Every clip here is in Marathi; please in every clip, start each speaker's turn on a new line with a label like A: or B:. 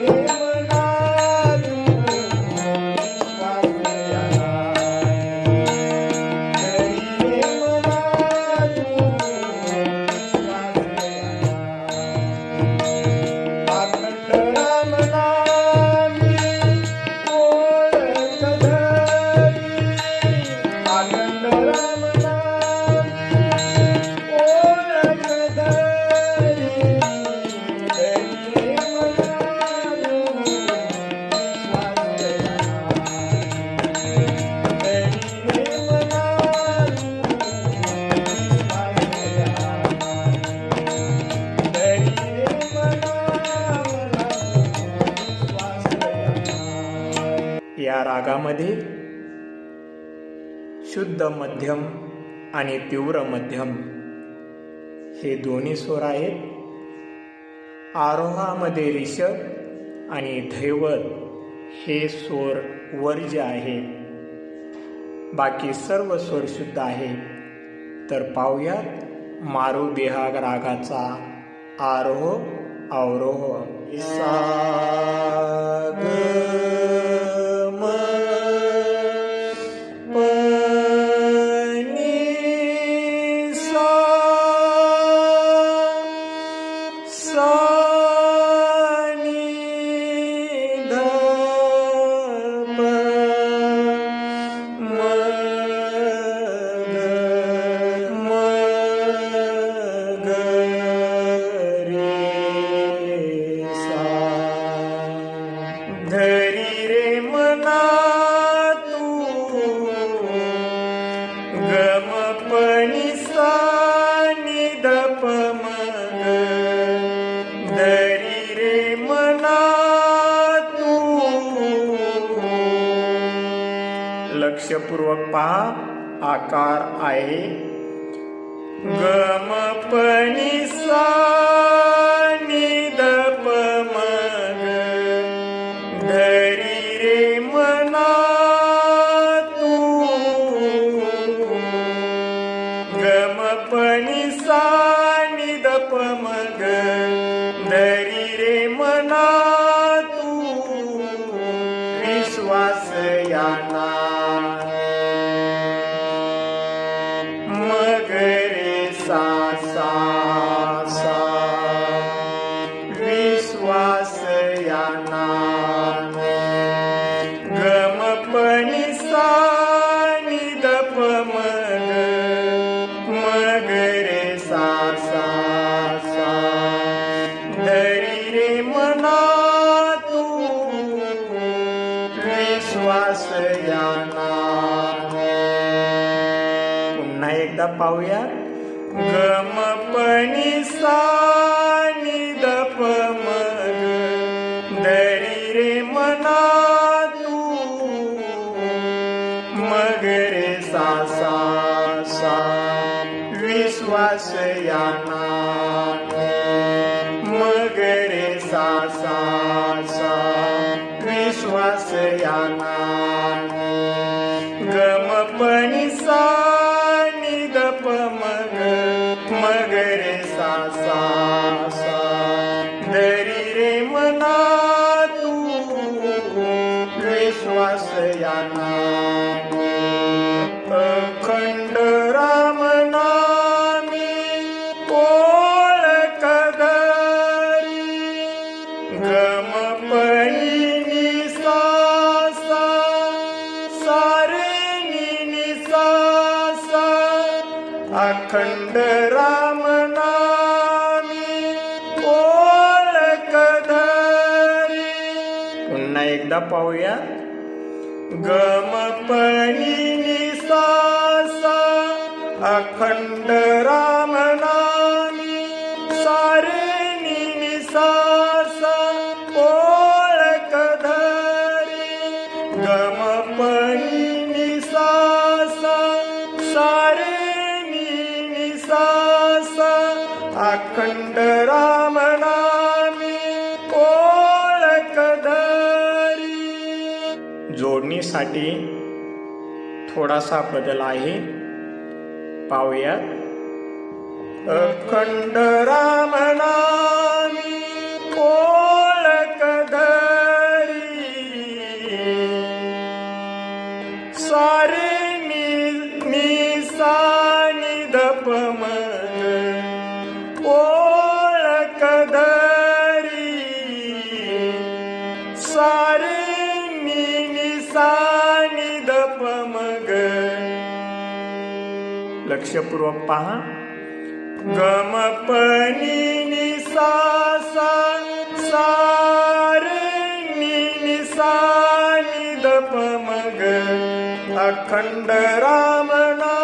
A: Yeah. शुद्ध मध्यम आणि तीव्र मध्यम. हे दोन्ही स्वर आहेत. आरोहामध्ये रिषभ आणि धैवत हे स्वर वर्ज आहे. बाकी सर्व स्वर शुद्ध आहे. तर पाहूयात मारू बिहाग रागाचा आरोह अवरोह. सा Гамма понесла. एकदा पाहूया. गमपणी सानी दपमग दरी रे मना तू. मग रे सा सा. विश्वास या मग रे सा सा. विश्वास या गमपणी सा अखण्ड रामना जोडणीसाठी थोडासा बदल आहे. पाहूयात. अखंड रामना लक्षपूर्वक पहा. गम पनी सा सा सा रे नि अखंड रामना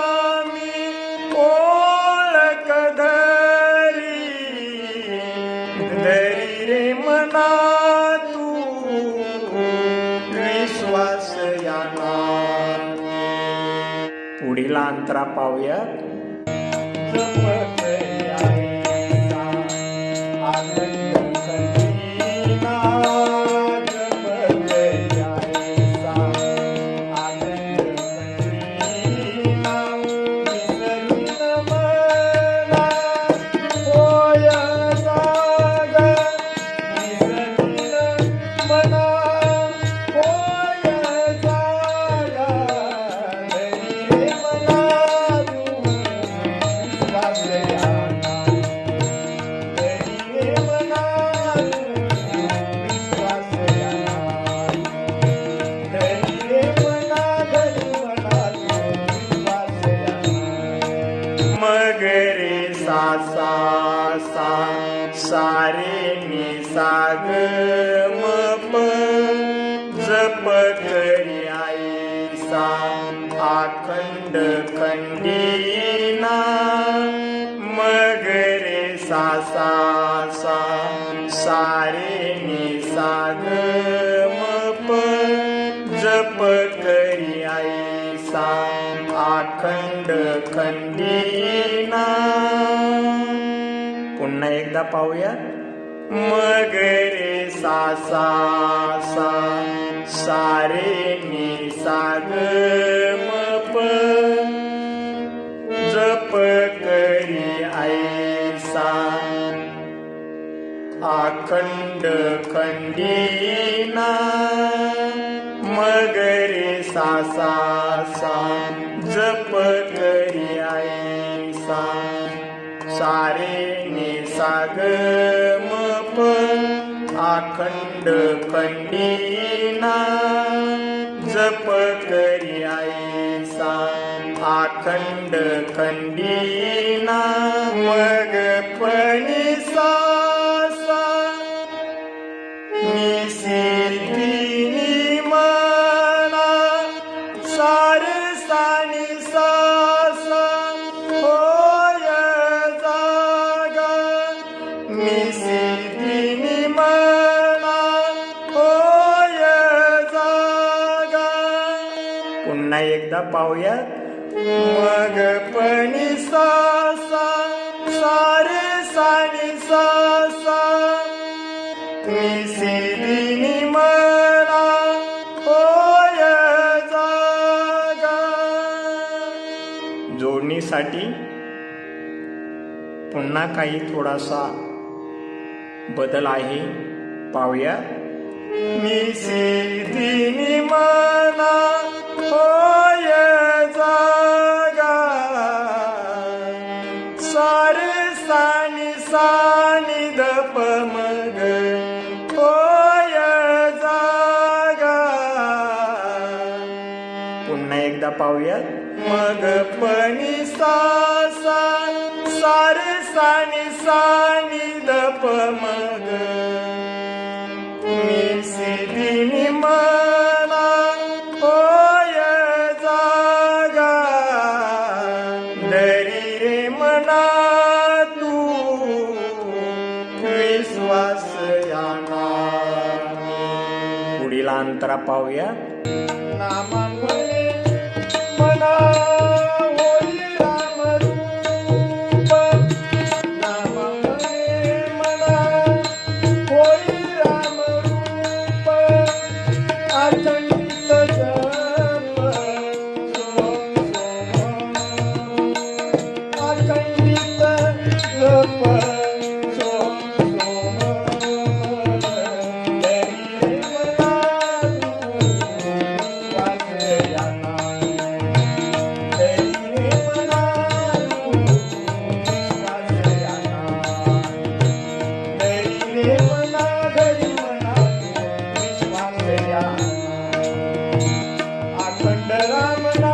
A: सारे निसाग जप करी आखंड खंडीना मगरे सा सा सा सारे एकदा पाहूया. मगरे सा सा सा सारे नि साग म प जप करी ऐसा आखंड खंडीना. मगरे सा सा सा जप करी ऐसा सारे साग म आखंड कंडीना जप करी आईसा आखंड कंडीना मग पणी पुन्हा एकदा पाहूया मग पणी सा सा सारे सानी सा सा निसिदिनी मना होय जागा. जोडणीसाठी पुन्हा काही थोडासा बदल आहे. पाहूया. निसिदिनी मना होय पुन्हा एकदा पाहूया मग पणी सा सा सानी सानी दप मग. निसिदिनी मला होय जागा. दरी रे मना तू विश्वास याना. पुढील अंतरा पाहूया नामा ನಮನ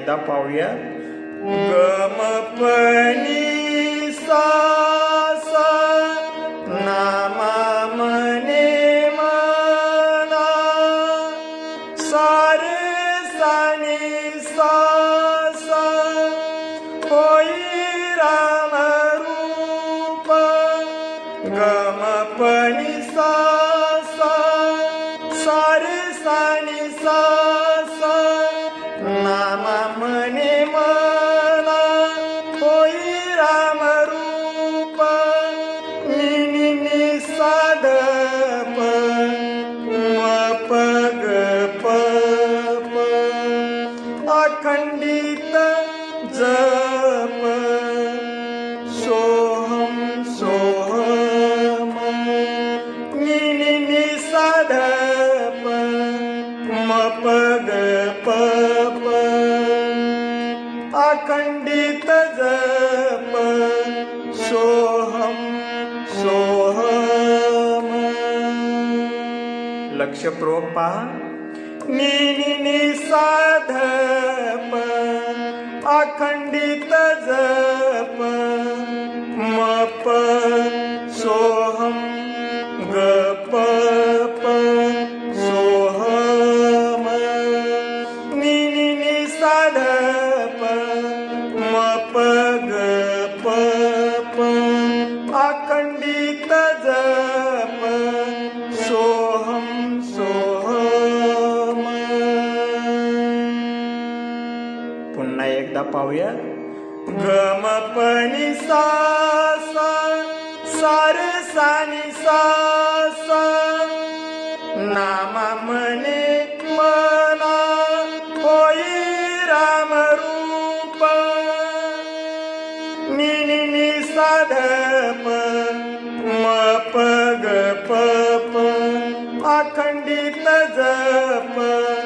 A: एकदा पाहूया. गमपणी सा लक्षपूर्वक पहा नी नी, नी साध अखंडित जप. मप सोहम पाहूया गमपणी सा सर सानी सा सा नामा मने मना होई राम रूप. निनी नि साध मप ग अखंडित जप.